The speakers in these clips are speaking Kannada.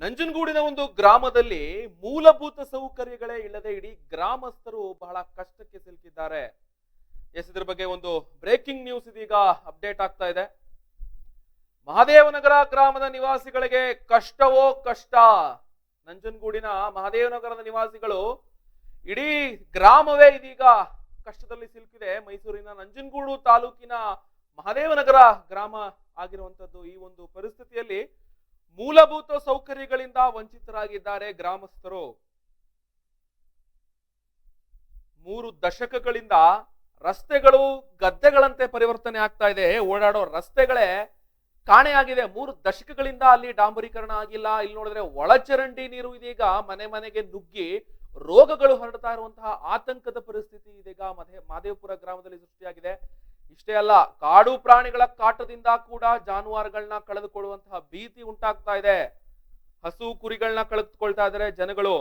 ನಂಜನಗೂಡಿನ ಒಂದು ಗ್ರಾಮದಲ್ಲಿ ಮೂಲಭೂತ ಸೌಕರ್ಯಗಳೇ ಇಲ್ಲದೆ ಇಡೀ ಗ್ರಾಮಸ್ಥರು ಬಹಳ ಕಷ್ಟಕ್ಕೆ ಸಿಲುಕಿದ್ದಾರೆ. ಎಸ್, ಇದ್ರ ಬಗ್ಗೆ ಒಂದು ಬ್ರೇಕಿಂಗ್ ನ್ಯೂಸ್ ಇದೀಗ ಅಪ್ಡೇಟ್ ಆಗ್ತಾ ಇದೆ. ಮಹದೇವನಗರ ಗ್ರಾಮದ ನಿವಾಸಿಗಳಿಗೆ ಕಷ್ಟವೋ ಕಷ್ಟ? ನಂಜನಗೂಡಿನ ಮಹದೇವನಗರದ ನಿವಾಸಿಗಳು ಇಡೀ ಗ್ರಾಮವೇ ಇದೀಗ ಕಷ್ಟದಲ್ಲಿ ಸಿಲುಕಿದೆ. ಮೈಸೂರಿನ ನಂಜನಗೂಡು ತಾಲೂಕಿನ ಮಹದೇವನಗರ ಗ್ರಾಮ ಆಗಿರುವಂತದ್ದು ಈ ಒಂದು ಪರಿಸ್ಥಿತಿಯಲ್ಲಿ ಮೂಲಭೂತ ಸೌಕರ್ಯಗಳಿಂದ ವಂಚಿತರಾಗಿದ್ದಾರೆ ಗ್ರಾಮಸ್ಥರು. ಮೂರು ದಶಕಗಳಿಂದ ರಸ್ತೆಗಳು ಗದ್ದೆಗಳಂತೆ ಪರಿವರ್ತನೆ ಆಗ್ತಾ ಇದೆ. ಓಡಾಡೋ ರಸ್ತೆಗಳೇ ಕಾಣೆಯಾಗಿದೆ ಮೂರು ದಶಕಗಳಿಂದ ಅಲ್ಲಿ ಡಾಂಬರೀಕರಣ ಆಗಿಲ್ಲ. ಇಲ್ಲಿ ನೋಡಿದ್ರೆ ಒಳಚರಂಡಿ ನೀರು ಇದೀಗ ಮನೆ ಮನೆಗೆ ನುಗ್ಗಿ ರೋಗಗಳು ಹರಡ್ತಾ ಇರುವಂತಹ ಆತಂಕದ ಪರಿಸ್ಥಿತಿ ಇದೀಗ ಮಧೇ, ಮಾದೇವಪುರ ಗ್ರಾಮದಲ್ಲಿ ಸೃಷ್ಟಿಯಾಗಿದೆ. ಇಷ್ಟೇ ಅಲ್ಲ, ಕಾಡು ಪ್ರಾಣಿಗಳ ಕಾಟದಿಂದ ಕೂಡ ಜಾನುವಾರುಗಳನ್ನ ಕಳೆದುಕೊಳ್ಳುವಂತಹ ಭೀತಿ ಉಂಟಾಗ್ತಾ ಇದೆ. ಹಸು ಕುರಿಗಳನ್ನ ಕಳೆದುಕೊಳ್ತಾ ಇದ್ದಾರೆ ಜನಗಳು.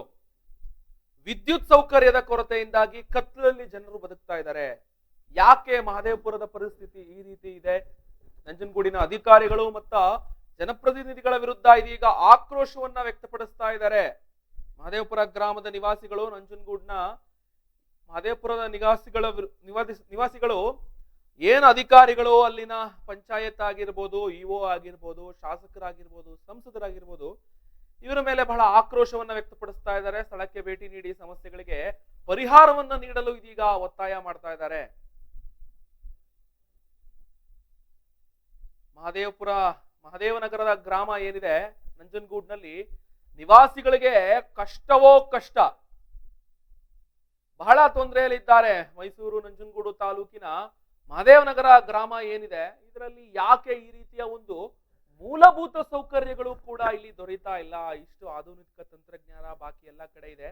ವಿದ್ಯುತ್ ಸೌಕರ್ಯದ ಕೊರತೆಯಿಂದಾಗಿ ಕತ್ತಲಲ್ಲಿ ಜನರು ಬದುಕ್ತಾ ಇದ್ದಾರೆ. ಯಾಕೆ ಮಹದೇವಪುರದ ಪರಿಸ್ಥಿತಿ ಈ ರೀತಿ ಇದೆ? ನಂಜನಗೂಡಿನ ಅಧಿಕಾರಿಗಳು ಮತ್ತ ಜನಪ್ರತಿನಿಧಿಗಳ ವಿರುದ್ಧ ಇದೀಗ ಆಕ್ರೋಶವನ್ನ ವ್ಯಕ್ತಪಡಿಸ್ತಾ ಇದ್ದಾರೆ. ಮಹದೇವಪುರ ಗ್ರಾಮದ ನಿವಾಸಿಗಳು, ನಂಜನಗೂಡ್ನ ಮಹದೇವಪುರದ ನಿವಾಸಿಗಳ ನಿವಾಸಿಗಳು ಏನ್ ಅಧಿಕಾರಿಗಳು ಅಲ್ಲಿನ ಪಂಚಾಯತ್ ಆಗಿರ್ಬೋದು, ಇಒ ಆಗಿರ್ಬೋದು, ಶಾಸಕರಾಗಿರ್ಬೋದು, ಸಂಸದರಾಗಿರ್ಬೋದು, ಇವರ ಮೇಲೆ ಬಹಳ ಆಕ್ರೋಶವನ್ನ ವ್ಯಕ್ತಪಡಿಸ್ತಾ ಇದ್ದಾರೆ. ಸ್ಥಳಕ್ಕೆ ಭೇಟಿ ನೀಡಿ ಸಮಸ್ಯೆಗಳಿಗೆ ಪರಿಹಾರವನ್ನ ನೀಡಲು ಇದೀಗ ಒತ್ತಾಯ ಮಾಡ್ತಾ ಇದ್ದಾರೆ. ಮಹದೇವಪುರ, ಮಹದೇವನಗರದ ಗ್ರಾಮ ಏನಿದೆ, ನಂಜನಗೂಡ್ನಲ್ಲಿ ನಿವಾಸಿಗಳಿಗೆ ಕಷ್ಟವೋ ಕಷ್ಟ, ಬಹಳ ತೊಂದರೆಯಲ್ಲಿದ್ದಾರೆ ಮೈಸೂರು, ನಂಜನಗೂಡು ತಾಲೂಕಿನ ಮಹದೇವನಗರ ಗ್ರಾಮ ಏನಿದೆ, ಇದರಲ್ಲಿ ಯಾಕೆ ಈ ರೀತಿಯ ಒಂದು ಮೂಲಭೂತ ಸೌಕರ್ಯಗಳು ಕೂಡ ಇಲ್ಲಿ ದೊರೀತಾ ಇಲ್ಲ? ಇಷ್ಟು ಆಧುನಿಕ ತಂತ್ರಜ್ಞಾನ ಬಾಕಿ ಎಲ್ಲ ಕಡೆ ಇದೆ.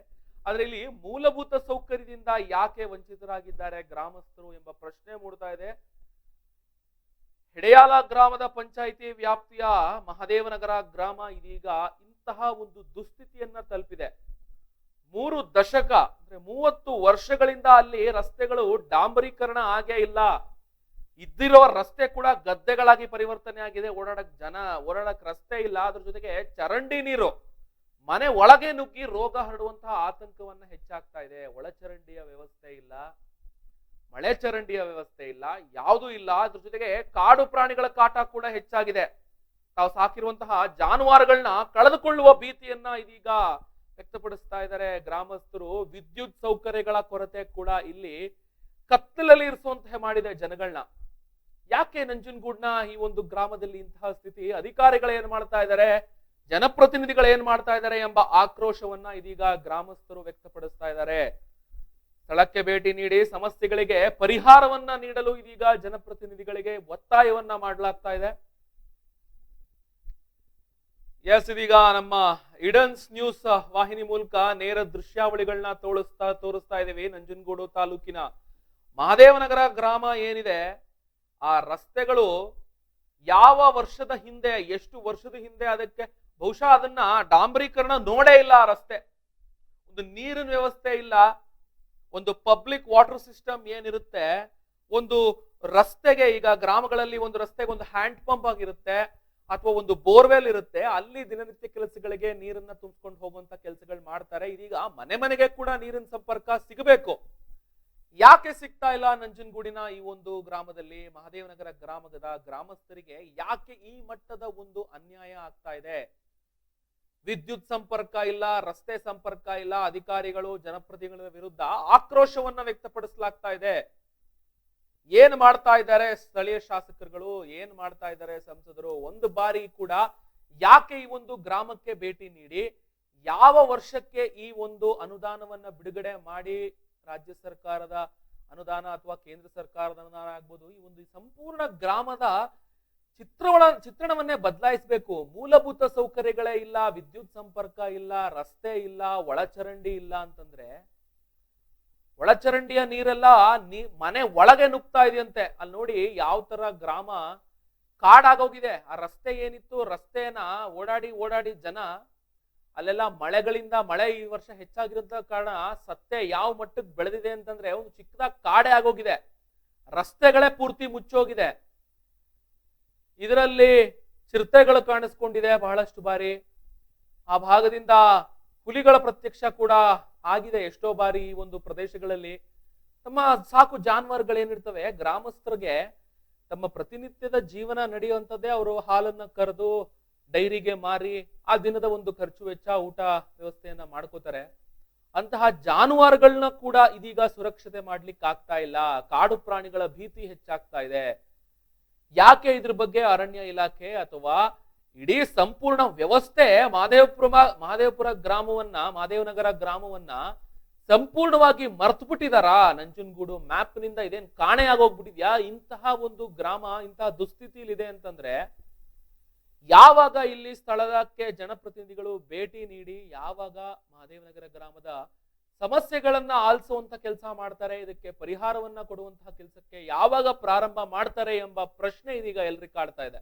ಆದ್ರೆ ಇಲ್ಲಿ ಮೂಲಭೂತ ಸೌಕರ್ಯದಿಂದ ಯಾಕೆ ವಂಚಿತರಾಗಿದ್ದಾರೆ ಗ್ರಾಮಸ್ಥರು ಎಂಬ ಪ್ರಶ್ನೆ ಮೂಡ್ತಾ ಇದೆ. ಹೆಡೆಯಾಲ ಗ್ರಾಮದ ಪಂಚಾಯಿತಿ ವ್ಯಾಪ್ತಿಯ ಮಹದೇವನಗರ ಗ್ರಾಮ ಇದೀಗ ಇಂತಹ ಒಂದು ದುಸ್ಥಿತಿಯನ್ನ ತಲುಪಿದೆ. ಮೂರು ದಶಕ, ಅಂದ್ರೆ ಮೂವತ್ತು ವರ್ಷಗಳಿಂದ ಅಲ್ಲಿ ರಸ್ತೆಗಳು ಡಾಂಬರೀಕರಣ ಆಗೇ ಇಲ್ಲ. ಇದ್ದಿರೋ ರಸ್ತೆ ಕೂಡ ಗದ್ದೆಗಳಾಗಿ ಪರಿವರ್ತನೆ ಆಗಿದೆ. ಓಡಾಡಕ್ ಜನ, ಓಡಾಡಕ್ ರಸ್ತೆ ಇಲ್ಲ. ಅದ್ರ ಜೊತೆಗೆ ಚರಂಡಿ ನೀರು, ಮನೆ ಒಳಗೆ ನುಗ್ಗಿ ರೋಗ ಹರಡುವಂತಹ ಆತಂಕವನ್ನ ಹೆಚ್ಚಾಗ್ತಾ ಇದೆ. ಒಳಚರಂಡಿಯ ವ್ಯವಸ್ಥೆ ಇಲ್ಲ, ಮಳೆ ಚರಂಡಿಯ ವ್ಯವಸ್ಥೆ ಇಲ್ಲ, ಯಾವುದೂ ಇಲ್ಲ. ಅದ್ರ ಜೊತೆಗೆ ಕಾಡು ಪ್ರಾಣಿಗಳ ಕಾಟ ಕೂಡ ಹೆಚ್ಚಾಗಿದೆ. ತಾವು ಸಾಕಿರುವಂತಹ ಜಾನುವಾರುಗಳನ್ನ ಕಳೆದುಕೊಳ್ಳುವ ಭೀತಿಯನ್ನ ಇದೀಗ ವ್ಯಕ್ತಪಡಿಸ್ತಾ ಇದ್ದಾರೆ ಗ್ರಾಮಸ್ಥರು ವಿದ್ಯುತ್ ಸೌಕರ್ಯಗಳ ಕೊರತೆ ಕೂಡ ಇಲ್ಲಿ ಕತ್ತಲಲ್ಲಿ ಇರಿಸುವಂತೆ ಮಾಡಿದೆ ಜನಗಳನ್ನ. ಯಾಕೆ ನಂಜನಗೂಡ್ನ ಈ ಒಂದು ಗ್ರಾಮದಲ್ಲಿ ಇಂತಹ ಸ್ಥಿತಿ? ಅಧಿಕಾರಿಗಳು ಏನ್ ಮಾಡ್ತಾ ಇದ್ದಾರೆ? ಜನಪ್ರತಿನಿಧಿಗಳು ಏನ್ ಮಾಡ್ತಾ ಇದ್ದಾರೆ ಎಂಬ ಆಕ್ರೋಶವನ್ನ ಇದೀಗ ಗ್ರಾಮಸ್ಥರು ವ್ಯಕ್ತಪಡಿಸ್ತಾ ಇದ್ದಾರೆ. ಸ್ಥಳಕ್ಕೆ ಭೇಟಿ ನೀಡಿ ಸಮಸ್ಯೆಗಳಿಗೆ ಪರಿಹಾರವನ್ನ ನೀಡಲು ಇದೀಗ ಜನಪ್ರತಿನಿಧಿಗಳಿಗೆ ಒತ್ತಾಯವನ್ನ ಮಾಡಲಾಗ್ತಾ ಇದೆ. ಎಸ್, ಇದೀಗ ನಮ್ಮ ಇಡನ್ಸ್ ನ್ಯೂಸ್ ವಾಹಿನಿ ಮೂಲಕ ನೇರ ದೃಶ್ಯಾವಳಿಗಳನ್ನ ತೋರಿಸ್ತಾ ತೋರಿಸ್ತಾ ಇದ್ದೀವಿ. ನಂಜನಗೂಡು ತಾಲೂಕಿನ ಮಹದೇವನಗರ ಗ್ರಾಮ ಏನಿದೆ, ಆ ರಸ್ತೆಗಳು ಯಾವ ವರ್ಷದ ಹಿಂದೆ, ಎಷ್ಟು ವರ್ಷದ ಹಿಂದೆ ಅದಕ್ಕೆ ಬಹುಶಃ ಅದನ್ನ ಡಾಂಬರೀಕರಣ ನೋಡೇ ಇಲ್ಲ ಆ ರಸ್ತೆ. ಒಂದು ನೀರಿನ ವ್ಯವಸ್ಥೆ ಇಲ್ಲ, ಒಂದು ಪಬ್ಲಿಕ್ ವಾಟರ್ ಸಿಸ್ಟಮ್ ಏನಿರುತ್ತೆ, ಒಂದು ರಸ್ತೆಗೆ ಈಗ ಗ್ರಾಮಗಳಲ್ಲಿ ಒಂದು ರಸ್ತೆಗೆ ಒಂದು ಹ್ಯಾಂಡ್ ಪಂಪ್ ಆಗಿರುತ್ತೆ ಅಥವಾ ಒಂದು ಬೋರ್ವೆಲ್ ಇರುತ್ತೆ, ಅಲ್ಲಿ ದಿನನಿತ್ಯ ಕೆಲಸಗಳಿಗೆ ನೀರನ್ನ ತುಂಬಿಸ್ಕೊಂಡು ಹೋಗುವಂತ ಕೆಲಸಗಳು ಮಾಡ್ತಾರೆ. ಇದೀಗ ಮನೆ ಮನೆಗೆ ಕೂಡ ನೀರಿನ ಸಂಪರ್ಕ ಸಿಗಬೇಕು. ಯಾಕೆ ಸಿಗ್ತಾ ಇಲ್ಲ ನಂಜನಗೂಡಿನ ಈ ಒಂದು ಗ್ರಾಮದಲ್ಲಿ? ಮಹಾದೇವನಗರ ಗ್ರಾಮದ ಗ್ರಾಮಸ್ಥರಿಗೆ ಯಾಕೆ ಈ ಮಟ್ಟದ ಒಂದು ಅನ್ಯಾಯ ಆಗ್ತಾ ಇದೆ? ವಿದ್ಯುತ್ ಸಂಪರ್ಕ ಇಲ್ಲ, ರಸ್ತೆ ಸಂಪರ್ಕ ಇಲ್ಲ, ಅಧಿಕಾರಿಗಳು, ಜನಪ್ರತಿನಿಧಿಗಳ ವಿರುದ್ಧ ಆಕ್ರೋಶವನ್ನ ವ್ಯಕ್ತಪಡಿಸಲಾಗ್ತಾ ಇದೆ. ಏನ್ ಮಾಡ್ತಾ ಇದ್ದಾರೆ ಸ್ಥಳೀಯ ಶಾಸಕರುಗಳು, ಏನ್ ಮಾಡ್ತಾ ಇದ್ದಾರೆ ಸಂಸದರು, ಒಂದು ಬಾರಿ ಕೂಡ ಯಾಕೆ ಈ ಒಂದು ಗ್ರಾಮಕ್ಕೆ ಭೇಟಿ ನೀಡಿ, ಯಾವ ವರ್ಷಕ್ಕೆ ಈ ಒಂದು ಅನುದಾನವನ್ನ ಬಿಡುಗಡೆ ಮಾಡಿ ರಾಜ್ಯ ಸರ್ಕಾರದ ಅನುದಾನ ಅಥವಾ ಕೇಂದ್ರ ಸರ್ಕಾರದ ಅನುದಾನ ಆಗ್ಬೋದು, ಈ ಒಂದು ಸಂಪೂರ್ಣ ಗ್ರಾಮದ ಚಿತ್ರವಳ, ಚಿತ್ರಣವನ್ನೇ ಬದಲಾಯಿಸಬೇಕು. ಮೂಲಭೂತ ಸೌಕರ್ಯಗಳೇ ಇಲ್ಲ, ವಿದ್ಯುತ್ ಸಂಪರ್ಕ ಇಲ್ಲ, ರಸ್ತೆ ಇಲ್ಲ, ಒಳಚರಂಡಿ ಇಲ್ಲ ಅಂತಂದ್ರೆ ಒಳಚರಂಡಿಯ ನೀರೆಲ್ಲ ನೀ ಮನೆ ಒಳಗೆ ನುಗ್ತಾ ಇದೆಯಂತೆ. ಅಲ್ಲಿ ನೋಡಿ ಯಾವ ತರ ಗ್ರಾಮ ಕಾಡಾಗೋಗಿದೆ. ಆ ರಸ್ತೆ ಏನಿತ್ತು? ರಸ್ತೆನ ಓಡಾಡಿ ಓಡಾಡಿ ಜನ ಅಲ್ಲೆಲ್ಲ ಮಳೆಗಳಿಂದ ಮಳೆ ಈ ವರ್ಷ ಹೆಚ್ಚಾಗಿರೋದ ಕಾರಣ ಸತ್ತೆ ಯಾವ ಮಟ್ಟಕ್ಕೆ ಬೆಳೆದಿದೆ ಅಂತಂದ್ರೆ ಒಂದು ಚಿಕ್ಕದಾಗಿ ಕಾಡೆ ಆಗೋಗಿದೆ. ರಸ್ತೆಗಳೇ ಪೂರ್ತಿ ಮುಚ್ಚೋಗಿದೆ. ಇದರಲ್ಲಿ ಚಿರತೆಗಳು ಕಾಣಿಸ್ಕೊಂಡಿದೆ ಬಹಳಷ್ಟು ಬಾರಿ. ಆ ಭಾಗದಿಂದ ಹುಲಿಗಳ ಪ್ರತ್ಯಕ್ಷ ಕೂಡ ಆಗಿದೆ ಎಷ್ಟೋ ಬಾರಿ ಈ ಒಂದು ಪ್ರದೇಶಗಳಲ್ಲಿ ತಮ್ಮ ಸಾಕು ಜಾನುವಾರುಗಳೇನಿರ್ತವೆ, ಗ್ರಾಮಸ್ಥರಿಗೆ ತಮ್ಮ ಪ್ರತಿನಿತ್ಯದ ಜೀವನ ನಡೆಯುವಂಥದ್ದೇ ಅವರು ಹಾಲನ್ನ ಕರೆದು ಡೈರಿಗೆ ಮಾರಿ ಆ ದಿನದ ಒಂದು ಖರ್ಚು ವೆಚ್ಚ, ಊಟ ವ್ಯವಸ್ಥೆಯನ್ನ ಮಾಡ್ಕೋತಾರೆ. ಅಂತಹ ಜಾನುವಾರುಗಳನ್ನ ಕೂಡ ಇದೀಗ ಸುರಕ್ಷತೆ ಮಾಡ್ಲಿಕ್ಕೆ ಆಗ್ತಾ ಇಲ್ಲ. ಕಾಡು ಪ್ರಾಣಿಗಳ ಭೀತಿ ಹೆಚ್ಚಾಗ್ತಾ ಇದೆ. ಯಾಕೆ ಇದ್ರ ಬಗ್ಗೆ ಅರಣ್ಯ ಇಲಾಖೆ ಅಥವಾ ಇಡೀ ಸಂಪೂರ್ಣ ವ್ಯವಸ್ಥೆ ಮಹದೇವಪುರ ಮಹದೇವಪುರ ಗ್ರಾಮವನ್ನ ಮಹದೇವನಗರ ಗ್ರಾಮವನ್ನ ಸಂಪೂರ್ಣವಾಗಿ ಮರ್ತು ಬಿಟ್ಟಿದಾರ ನಂಜನಗೂಡು ಮ್ಯಾಪ್ನಿಂದ ಇದೇನ್ ಕಾಣೆ ಆಗೋಗ್ಬಿಟ್ಟಿದ್ಯಾ? ಇಂತಹ ಒಂದು ಗ್ರಾಮ, ಇಂತಹ ದುಸ್ಥಿತಿಲಿದೆ ಅಂತಂದ್ರೆ ಯಾವಾಗ ಇಲ್ಲಿ ಸ್ಥಳಕ್ಕೆ ಜನಪ್ರತಿನಿಧಿಗಳು ಭೇಟಿ ನೀಡಿ, ಯಾವಾಗ ಮಹದೇವನಗರ ಗ್ರಾಮದ ಸಮಸ್ಯೆಗಳನ್ನ ಆಲಿಸುವಂತ ಕೆಲಸ ಮಾಡ್ತಾರೆ, ಇದಕ್ಕೆ ಪರಿಹಾರವನ್ನ ಕೊಡುವಂತಹ ಕೆಲಸಕ್ಕೆ ಯಾವಾಗ ಪ್ರಾರಂಭ ಮಾಡ್ತಾರೆ ಎಂಬ ಪ್ರಶ್ನೆ ಇದೀಗ ಎಲ್ರಿಗೂ ಕಾಡ್ತಾ ಇದೆ.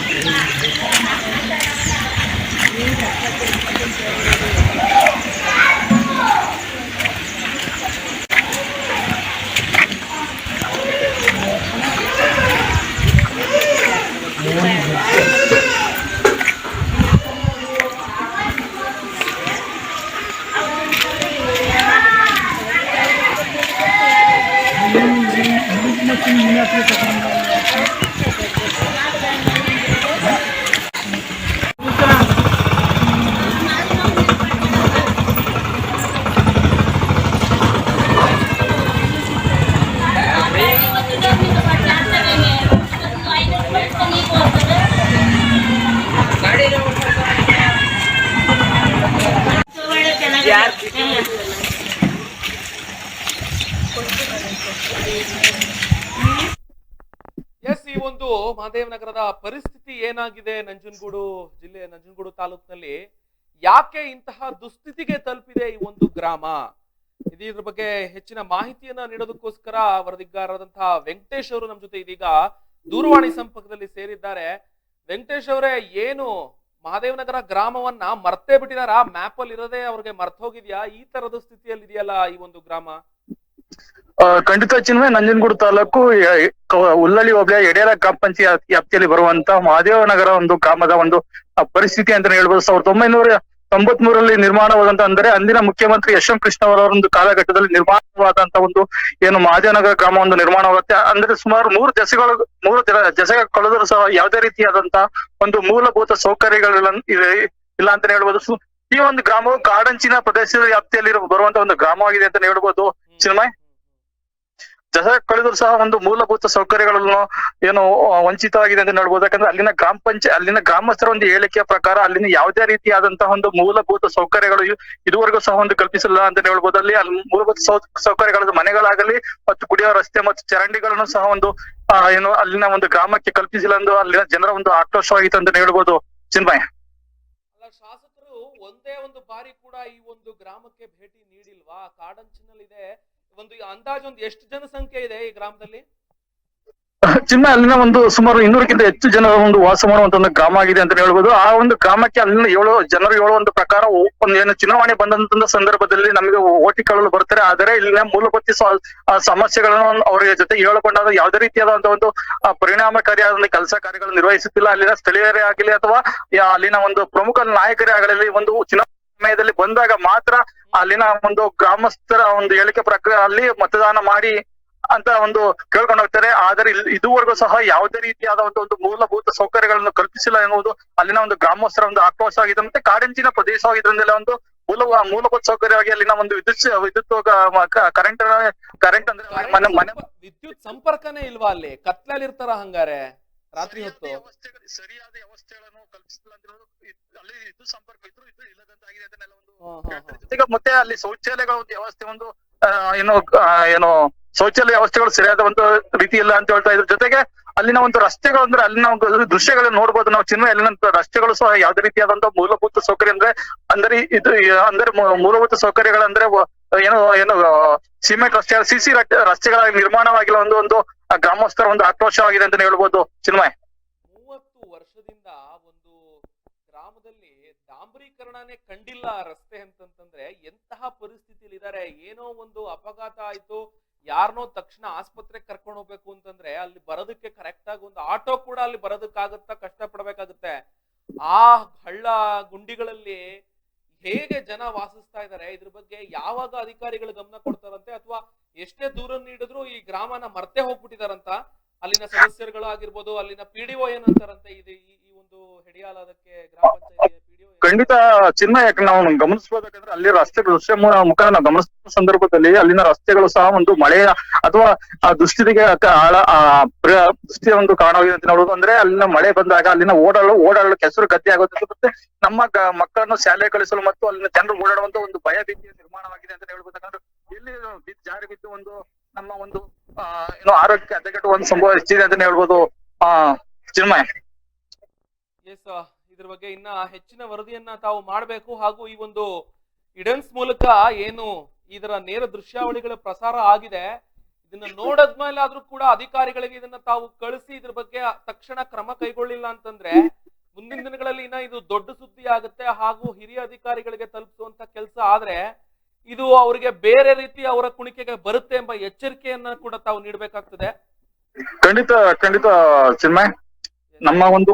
ಎಸ್ ಈ ಒಂದು ಮಹದೇವನಗರದ ಪರಿಸ್ಥಿತಿ ಏನಾಗಿದೆ ನಂಜನಗೂಡು ಜಿಲ್ಲೆ ನಂಜನಗೂಡು ತಾಲೂಕಿನಲ್ಲಿ ಯಾಕೆ ಇಂತಹ ದುಸ್ಥಿತಿಗೆ ತಲುಪಿದೆ ಈ ಒಂದು ಗ್ರಾಮ? ಇದು ಇದ್ರ ಬಗ್ಗೆ ಹೆಚ್ಚಿನ ಮಾಹಿತಿಯನ್ನ ನೀಡೋದಕ್ಕೋಸ್ಕರ ವರದಿಗಾರರಾದಂತಹ ವೆಂಕಟೇಶ್ ಅವರು ನಮ್ಮ ಜೊತೆ ಇದೀಗ ದೂರವಾಣಿ ಸಂಪರ್ಕದಲ್ಲಿ ಸೇರಿದ್ದಾರೆ. ವೆಂಕಟೇಶ್ ಅವರೇ, ಏನು ಮಹಾದೇವನಗರ ಗ್ರಾಮವನ್ನ ಮರ್ತೇ ಬಿಟ್ಟಿದಾರ? ಮ್ಯಾಪ್ ಅಲ್ಲಿ ಇರೋದೇ ಅವ್ರಿಗೆ ಮರ್ತ ಹೋಗಿದ್ಯಾ? ಈ ತರದ ಸ್ಥಿತಿಯಲ್ಲಿ ಇದೆಯಲ್ಲ ಈ ಒಂದು ಗ್ರಾಮ? ಖಂಡಿತ ಚಿನ್ಮೆ ನಂಜನಗೂಡು ತಾಲೂಕು ಉಲ್ಲಳ್ಳಿ ಹೋಬಳಿಯ ಯಡೇರ ಗ್ರಾಮ ಪಂಚಾಯತ್ ವ್ಯಾಪ್ತಿಯಲ್ಲಿ ಬರುವಂತ ಮಹಾದೇವನಗರ ಒಂದು ಗ್ರಾಮದ ಒಂದು ಪರಿಸ್ಥಿತಿ ಅಂತ ಹೇಳ್ಬೋದು. ಸಾವಿರದ ಒಂಬೈನೂರ ತೊಂಬತ್ ಮೂರಲ್ಲಿ ನಿರ್ಮಾಣವಾದಂತ ಅಂದ್ರೆ ಅಂದಿನ ಮುಖ್ಯಮಂತ್ರಿ ಯಶವಂತ ಕೃಷ್ಣ ಅವರ ಒಂದು ಕಾಲಘಟ್ಟದಲ್ಲಿ ನಿರ್ಮಾಣವಾದಂತ ಒಂದು ಏನು ಮಹಾದೇವನಗರ ಗ್ರಾಮ ಒಂದು ನಿರ್ಮಾಣವಾಗುತ್ತೆ. ಅಂದ್ರೆ ಸುಮಾರು ಮೂರು ದಶಗಳು ಮೂರು ದಶಕ ಕಳೆದರೂ ಸಹ ಯಾವುದೇ ರೀತಿಯಾದಂತ ಒಂದು ಮೂಲಭೂತ ಸೌಕರ್ಯಗಳಿಲ್ಲ ಇದೆ- ಇಲ್ಲ ಅಂತ ಹೇಳ್ಬೋದು. ಈ ಒಂದು ಗ್ರಾಮವು ಕಾಡಂಚಿನ ಪ್ರದೇಶದ ವ್ಯಾಪ್ತಿಯಲ್ಲಿ ಬರುವಂತ ಒಂದು ಗ್ರಾಮವಾಗಿದೆ ಅಂತ ಹೇಳ್ಬೋದು. ಚಿನ್ಮಯ್ ದಸರಾ ಕಳೆದ್ರು ಸಹ ಒಂದು ಮೂಲಭೂತ ಸೌಕರ್ಯಗಳನ್ನು ಏನು ವಂಚಿತವಾಗಿದೆ ಅಂತ ಹೇಳ್ಬೋದು ಯಾಕಂದ್ರೆ ಅಲ್ಲಿನ ಗ್ರಾಮ ಪಂಚಾಯತ್ ಅಲ್ಲಿನ ಗ್ರಾಮಸ್ಥರ ಒಂದು ಹೇಳಿಕೆಯ ಪ್ರಕಾರ ಅಲ್ಲಿನ ಯಾವುದೇ ರೀತಿಯಾದಂತಹ ಒಂದು ಮೂಲಭೂತ ಸೌಕರ್ಯಗಳು ಇದುವರೆಗೂ ಸಹ ಒಂದು ಕಲ್ಪಿಸಿಲ್ಲ ಅಂತ ಹೇಳ್ಬೋದು. ಅಲ್ಲಿ ಅಲ್ಲಿ ಮೂಲಭೂತ ಸೌಕರ್ಯಗಳು ಮನೆಗಳಾಗಲಿ ಮತ್ತು ಕುಡಿಯುವ ರಸ್ತೆ ಮತ್ತು ಚರಂಡಿಗಳನ್ನು ಸಹ ಒಂದು ಏನು, ಅಲ್ಲಿನ ಒಂದು ಗ್ರಾಮಕ್ಕೆ ಕಲ್ಪಿಸಿಲ್ಲ ಎಂದು ಅಲ್ಲಿನ ಜನರ ಒಂದು ಆಕ್ರೋಶವಾಗಿತ್ತು ಅಂತ ಹೇಳ್ಬೋದು. ಚಿನ್ಮಯ. ಶಾಸಕರು ಒಂದೇ ಒಂದು ಬಾರಿ ಕೂಡ ಈ ಒಂದು ಗ್ರಾಮಕ್ಕೆ ಭೇಟಿ ನೀಡಿಲ್ವಾ? ಕಾಡಂಚಿನಲ್ಲಿದೆ. ಒಂದು ಅಂದಾಜು ಒಂದು ಎಷ್ಟು ಜನಸಂಖ್ಯೆ ಇದೆ ಈ ಗ್ರಾಮದಲ್ಲಿ? ಚಿನ್ನ ಅಲ್ಲಿನ ಒಂದು ಸುಮಾರು ಇನ್ನೂರಕ್ಕಿಂತ ಹೆಚ್ಚು ಜನರ ಒಂದು ವಾಸ ಮಾಡುವಂತ ಒಂದು ಗ್ರಾಮ ಆಗಿದೆ ಅಂತ ಹೇಳ್ಬೋದು. ಆ ಒಂದು ಗ್ರಾಮಕ್ಕೆ ಅಲ್ಲಿನ ಏಳು ಜನರು ಏಳು ಒಂದು ಪ್ರಕಾರ ಒಂದು ಏನು ಚುನಾವಣೆ ಬಂದಂತ ಸಂದರ್ಭದಲ್ಲಿ ನಮಗೆ ಓಟಿ ಕಳಲು ಬರ್ತಾರೆ. ಆದರೆ ಇಲ್ಲಿನ ಮೂಲಭೂತ ಸಮಸ್ಯೆಗಳನ್ನು ಅವರ ಜೊತೆ ಹೇಳಿಕೊಂಡಾಗ ಯಾವುದೇ ರೀತಿಯಾದಂತಹ ಒಂದು ಪರಿಣಾಮಕಾರಿಯಾದ ಕೆಲಸ ಕಾರ್ಯಗಳನ್ನು ನಿರ್ವಹಿಸುತ್ತಿಲ್ಲ. ಅಲ್ಲಿನ ಸ್ಥಳೀಯರೇ ಆಗಲಿ ಅಥವಾ ಅಲ್ಲಿನ ಒಂದು ಪ್ರಮುಖ ನಾಯಕರೇ ಆಗಲಿ ಒಂದು ಚುನಾವಣೆ ಸಮಯದಲ್ಲಿ ಬಂದಾಗ ಮಾತ್ರ ಅಲ್ಲಿನ ಒಂದು ಗ್ರಾಮಸ್ಥರ ಒಂದು ಹೇಳಿಕೆ ಪ್ರಕಾರ ಅಲ್ಲಿ ಮತದಾನ ಮಾಡಿ ಅಂತ ಒಂದು ಕೇಳ್ಕೊಂಡು ಹೋಗ್ತಾರೆ. ಆದರೆ ಇದುವರೆಗೂ ಸಹ ಯಾವುದೇ ರೀತಿಯಾದ ಒಂದು ಒಂದು ಮೂಲಭೂತ ಸೌಕರ್ಯಗಳನ್ನು ಕಲ್ಪಿಸಿಲ್ಲ ಎನ್ನುವುದು ಅಲ್ಲಿನ ಒಂದು ಗ್ರಾಮಸ್ಥರ ಒಂದು ಆಕ್ರೋಶ ಆಗಿದೆ. ಮತ್ತೆ ಕಾಡಂಚಿನ ಆಗಿದ್ರಿಂದಲೇ ಒಂದು ಮೂಲ ಮೂಲಭೂತ ಸೌಕರ್ಯವಾಗಿ ಅಲ್ಲಿನ ಒಂದು ವಿದ್ಯುತ್ ವಿದ್ಯುತ್ ಕರೆಂಟ್ ಕರೆಂಟ್ ಅಂದ್ರೆ ಮನೆ ಮನೆ ವಿದ್ಯುತ್ ಸಂಪರ್ಕನೇ ಇಲ್ವಾ ಅಲ್ಲಿ? ಕತ್ಲಲ್ಲಿ ಇರ್ತಾರ ಹಂಗಾರೆ. ರಾತ್ರಿ ಹೊತ್ತು. ಸರಿಯಾದ ವ್ಯವಸ್ಥೆಗಳನ್ನು ಕಲ್ಪಿಸಿಲ್ಲ ಅಂತ ಹೇಳೋದು ಇದ್- ಅಲ್ಲಿ ಇದು ಸಂಪರ್ಕ ಇದ್ರು ಇದ್ರು ಇಲ್ಲದಂತಾಗಿದೆ ಅದನ್ನೆಲ್ಲ ಒಂದು. ಜೊತೆಗೆ ಮತ್ತೆ ಅಲ್ಲಿ ಶೌಚಾಲಯಗಳ ಒಂದು ವ್ಯವಸ್ಥೆ ಒಂದು ಏನು ಏನು ಶೌಚಾಲಯ ವ್ಯವಸ್ಥೆಗಳು ಸರಿಯಾದ ಒಂದು ರೀತಿ ಇಲ್ಲ ಅಂತ ಹೇಳ್ತಾ ಇದ್ರ. ಜೊತೆಗೆ ಅಲ್ಲಿನ ಒಂದು ರಸ್ತೆಗಳು ಅಂದ್ರೆ ಅಲ್ಲಿನ ಒಂದು ದೃಶ್ಯಗಳನ್ನ ನೋಡ್ಬೋದು ನಾವು. ಚಿನ್ನ ಅಲ್ಲಿನ ರಸ್ತೆಗಳು ಸಹ ಯಾವ್ದೇ ರೀತಿಯಾದಂತಹ ಮೂಲಭೂತ ಸೌಕರ್ಯ ಅಂದ್ರೆ ಅಂದ್ರೆ ಇದು ಅಂದ್ರೆ ಮೂಲಭೂತ ಸೌಕರ್ಯಗಳಂದ್ರೆ ಏನು ಏನು ಸಿಮೆಂಟ್ ರಸ್ತೆ, ಸಿಸಿ ರಸ್ತೆಗಳ ನಿರ್ಮಾಣವಾಗಿಲ್ಲ, ಒಂದು ಒಂದು ಗ್ರಾಮಸ್ಥರ ಒಂದು ಆಕ್ರೋಶವಾಗಿದೆ ಅಂತ ಹೇಳ್ಬೋದು ಸಿನಿಮಾ. ಮೂವತ್ತು ವರ್ಷದಿಂದ ಒಂದು ಗ್ರಾಮದಲ್ಲಿ ಡಾಂಬರೀಕರಣನೇ ಕಂಡಿಲ್ಲ ರಸ್ತೆ ಅಂತಂತಂದ್ರೆ ಎಂತಹ ಪರಿಸ್ಥಿತಿಯಲ್ಲಿ ಇದಾರೆ ಏನೋ ಒಂದು ಅಪಘಾತ ಆಯ್ತು ಯಾರನ್ನೋ ತಕ್ಷಣ ಆಸ್ಪತ್ರೆಗೆ ಕರ್ಕೊಂಡು ಹೋಗ್ಬೇಕು ಅಂತಂದ್ರೆ ಅಲ್ಲಿ ಬರೋದಕ್ಕೆ ಕರೆಕ್ಟ್ ಆಗಿ ಒಂದು ಆಟೋ ಕೂಡ ಅಲ್ಲಿ ಬರೋದಕ್ಕಾಗುತ್ತಾ ಕಷ್ಟ ಪಡ್ಬೇಕಾಗುತ್ತೆ ಆ ಹಳ್ಳ ಗುಂಡಿಗಳಲ್ಲಿ ಹೇಗೆ ಜನ ವಾಸಿಸ್ತಾ ಇದ್ದಾರೆ, ಇದ್ರ ಬಗ್ಗೆ ಯಾವಾಗ ಅಧಿಕಾರಿಗಳು ಗಮನ ಕೊಡ್ತಾರಂತೆ ಅಥವಾ ಎಷ್ಟೇ ದೂರ ನೀಡಿದ್ರು ಈ ಗ್ರಾಮನ ಮರ್ತೆ ಹೋಗ್ಬಿಟ್ಟಿದಾರಂತ ಅಲ್ಲಿನ ಸದಸ್ಯರುಗಳಾಗಿರ್ಬೋದು, ಅಲ್ಲಿನ ಪಿಡಿಒ ಏನಂತಾರಂತೆ, ಇದು ಈ ಒಂದು ಒಂದು ಹೆಡಿಯಾಲದಕ್ಕೆ ಗ್ರಾಮ ಖಂಡಿತ ಚಿನ್ನ ಯಾಕೆ ನಾವು ಗಮನಿಸ್ಬೋದಾಗಂದ್ರೆ ಅಲ್ಲಿ ರಸ್ತೆ ದೃಶ್ಯ ಮುಖ ನಾವು ಗಮನಿಸಿದ ಸಂದರ್ಭದಲ್ಲಿ ಅಲ್ಲಿನ ರಸ್ತೆಗಳು ಸಹ ಒಂದು ಮಳೆಯ ಅಥವಾ ಆ ದುಸ್ಥಿತಿಗೆ ಆಳ ದುಸ್ಥಿತಿಯ ಒಂದು ಕಾರಣವಾಗಿದೆ ಅಂತ ನೋಡೋದು ಅಂದ್ರೆ ಅಲ್ಲಿನ ಮಳೆ ಬಂದಾಗ ಅಲ್ಲಿನ ಓಡಾಡಲು ಓಡಾಡಲು ಕೆಸರು ಗದ್ದೆ ಆಗುತ್ತೆ. ಮತ್ತೆ ನಮ್ಮ ಮಕ್ಕಳನ್ನು ಶಾಲೆ ಕಳಿಸಲು ಮತ್ತು ಅಲ್ಲಿನ ಜನರು ಓಡಾಡುವಂತ ಒಂದು ಭಯ ಭೀತಿಯ ನಿರ್ಮಾಣವಾಗಿದೆ ಅಂತ ಹೇಳ್ಬೋದು. ಯಾಕಂದ್ರೆ ಇಲ್ಲಿ ಜಾರಿ ಬಿದ್ದು ಒಂದು ನಮ್ಮ ಒಂದು ಏನೋ ಆರೋಗ್ಯಕ್ಕೆ ಆರೋಗ್ಯ ಹದಗೆಟ್ಟು ಒಂದು ಸಂಭವ ಹೆಚ್ಚಿದೆ ಅಂತ ಹೇಳ್ಬೋದು. ಆ, ಚಿನ್ಮಯ. ಎಸ್ ಇದ್ರ ಬಗ್ಗೆ ಇನ್ನ ಹೆಚ್ಚಿನ ವರದಿಯನ್ನ ತಾವು ಮಾಡಬೇಕು ಹಾಗೂ ಈ ಒಂದು ಇಡನ್ಸ್ ಮೂಲಕ ಏನು ಇದರ ನೇರ ದೃಶ್ಯಾವಳಿಗಳ ಪ್ರಸಾರ ಆಗಿದೆ. ಇದನ್ನ ನೋಡದ್ಮೇಲೆ ಆದ್ರೂ ಕೂಡ ಅಧಿಕಾರಿಗಳಿಗೆ ಇದನ್ನ ತಾವು ಕಳಿಸಿ ಇದ್ರ ಬಗ್ಗೆ ತಕ್ಷಣ ಕ್ರಮ ಕೈಗೊಳ್ಳಿಲ್ಲ ಅಂತಂದ್ರೆ ಮುಂದಿನ ದಿನಗಳಲ್ಲಿ ಇನ್ನ ಇದು ದೊಡ್ಡ ಸುದ್ದಿ ಆಗುತ್ತೆ ಹಾಗೂ ಹಿರಿಯ ಅಧಿಕಾರಿಗಳಿಗೆ ತಲುಪಿಸುವಂತ ಕೆಲಸ ಆದ್ರೆ ಇದು ಅವರಿಗೆ ಬೇರೆ ರೀತಿ ಅವರ ಕುಣಿಕೆಗೆ ಬರುತ್ತೆ ಎಂಬ ಎಚ್ಚರಿಕೆಯನ್ನ ಕೂಡ ತಾವು ನೀಡಬೇಕಾಗ್ತದೆ. ಖಂಡಿತ ಖಂಡಿತ ಚಿನ್ಮಯ್ ನಮ್ಮ ಒಂದು